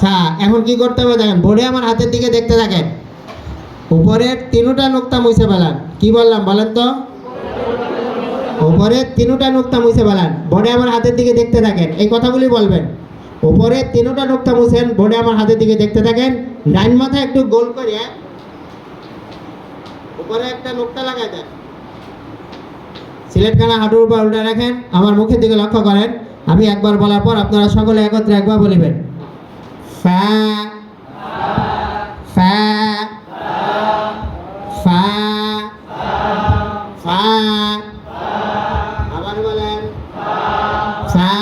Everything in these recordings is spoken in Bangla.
সা এখন কি করতে হবে দেখেন বোর্ডে আমার হাতের দিকে দেখতে থাকেন। উপরের তিনটা নোক্তা মুছে ফেলান। কি বললাম বলেন তো? উপরে তিনটা নোক্তা মুছে ফেলান। বোর্ডে আমার হাতের দিকে দেখতে থাকেন। এই কথাগুলি বলবেন। উপরে তিনটা নোক্তা মুছেন বোর্ডে আমার হাতের দিকে দেখতে থাকেন। ডাইন মাথা একটু গোল করে উপরে একটা নোক্তা লাগাই দেন। সিলেটখানা হাঁটুর উপর উল্টা রাখেন। আমার মুখের দিকে লক্ষ্য করেন। আমি একবার বলার পর আপনারা সকলে একত্রে একবার বলিবেন। ফা ফা ফা ফা আবার বলেন, ফা,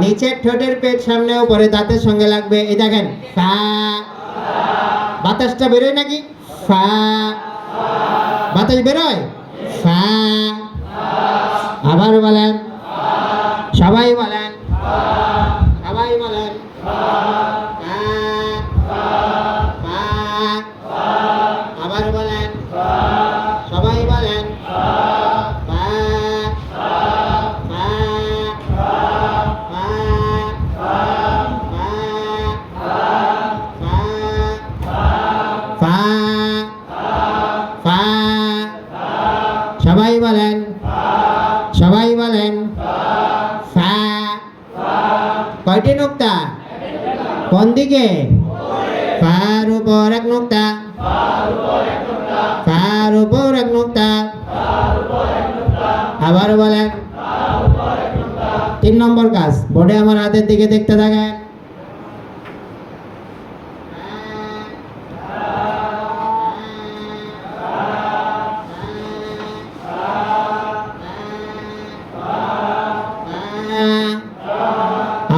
নিচের ঠোঁটের পেট সামনে উপরে দাঁতের সঙ্গে লাগবে, এই দেখেন, ফা, বাতাসটা বেরোয় নাকি? ফা, বাতাস বেরোয়? ফা, আবার বলেন সবাই বলেন। সবাই বলেন। সবাই বলেন। কয়টি কোন দিকে? ফার উপর এক নোক্তা। নম্বর কাজ বোর্ডে আমার হাতের দিকে দেখতে থাকেন।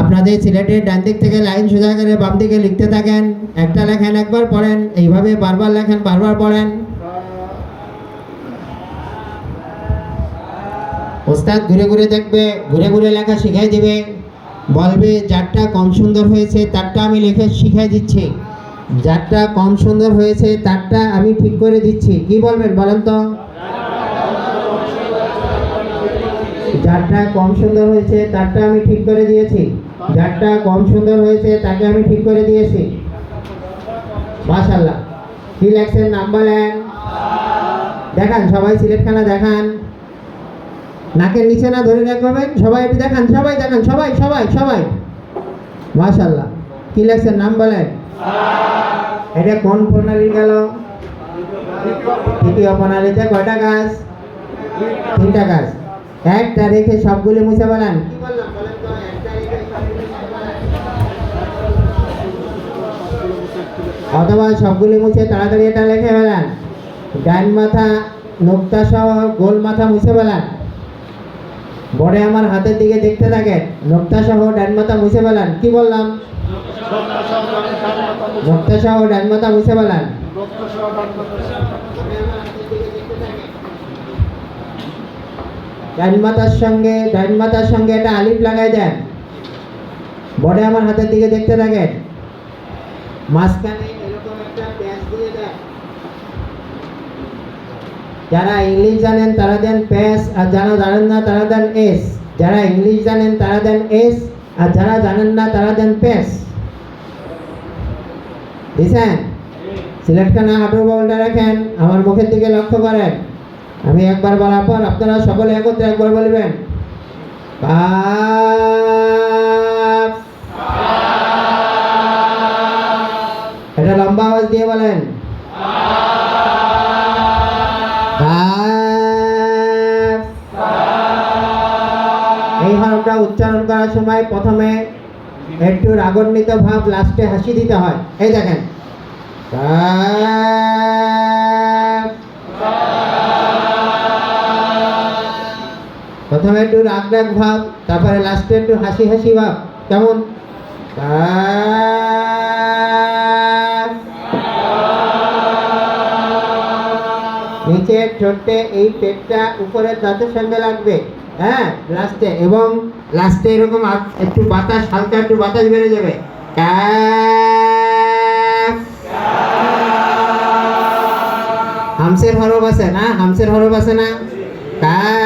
আপনাদের সিলেটের ডান দিক থেকে লাইন সোজা করে বাম দিকে লিখতে থাকেন। একটা লেখেন, একবার পড়েন। এইভাবে বারবার লেখেন, বারবার পড়েন। ওস্তাদ ঘুরে ঘুরে দেখবে, ঘুরে ঘুরে লেখা শিখাই দিবে। বলবে যারটা কম সুন্দর হয়েছে, তারটা আমি লিখে শিখাই দিচ্ছি। যারটা কম সুন্দর হয়েছে, তারটা আমি ঠিক করে দিচ্ছি। কি বলবেন বলেন তো? যারটা কম সুন্দর হয়েছে, তারটা আমি ঠিক করে দিয়েছি। যারটা কম সুন্দর হয়েছে, তাকে আমি ঠিক করে দিয়েছি। মাশাল্লাহ কি লেখছেন নাম বলেন? দেখান, সবাই সিলেটখানা দেখান। নাকের নিচে না ধরে রাখবেন সবাই একটু দেখান, সবাই দেখান, সবাই সবাই সবাই। মাশাল্লাহ কি লেখছেন, নাম বলেন? এটা কোন প্রণালী গেল? তৃতীয় প্রণালীতে কয়টা গাছ? তিনটা গাছ। একটা রেখে সবগুলি মুছে বলেন অথবা সবগুলি মুছে তাড়াতাড়ি এটা লেখে ফেলান। ডান মাথা, নোক্তা সহ গোল মাথা মুছে ফেলান। বড়ে আমার হাতের দিকে দেখতে থাকেন নোক্তা সহ ডান মাথা মুছে ফেলান। কি বললাম? নোক্তা সহ ডান মাথা মুছে ফেলান। ডান মাথার সঙ্গে ডান মাথার সঙ্গে একটা আলিফ লাগাই দেন। বড়ে আমার হাতের দিকে দেখতে থাকেন মাঝখানে এরকম একটা প্যাচ দিয়ে দেন যারা ইংলিশ জানেন তারা দেন প্যাস, আর যারা জানেন না তারা দেন এস। যারা ইংলিশ জানেন তারা দেন এস, আর যারা জানেন না তারা দেন প্যাস। দিছেন? সিলেটখানা হাঁটুর বলটা রাখেন, আমার মুখের দিকে লক্ষ্য করেন। আমি একবার বলার পর আপনারা সকলে একত্রে একবার বলবেন। এটা লম্বা আওয়াজ দিয়ে বলেন। এই হরফটা উচ্চারণ করার সময় প্রথমে একটু রাগান্বিত ভাব, লাস্টে হাসি দিতে হয়। এই দেখেন। প্রথমে একটু রাগ রাগ ভাব, তারপরে লাস্টে একটু হাসি হাসি ভাব। কেমন? কাফ। নিচের ঠোঁটে, এই পেটটা উপরের দাঁতের সঙ্গে লাগবে। হ্যাঁ লাস্টে এবং লাস্টে এরকম একটু বাতাস, হালকা একটু বাতাস বেড়ে যাবে। হামসের হরফ আছে না? হামসের হরফ আছে না? কাফ।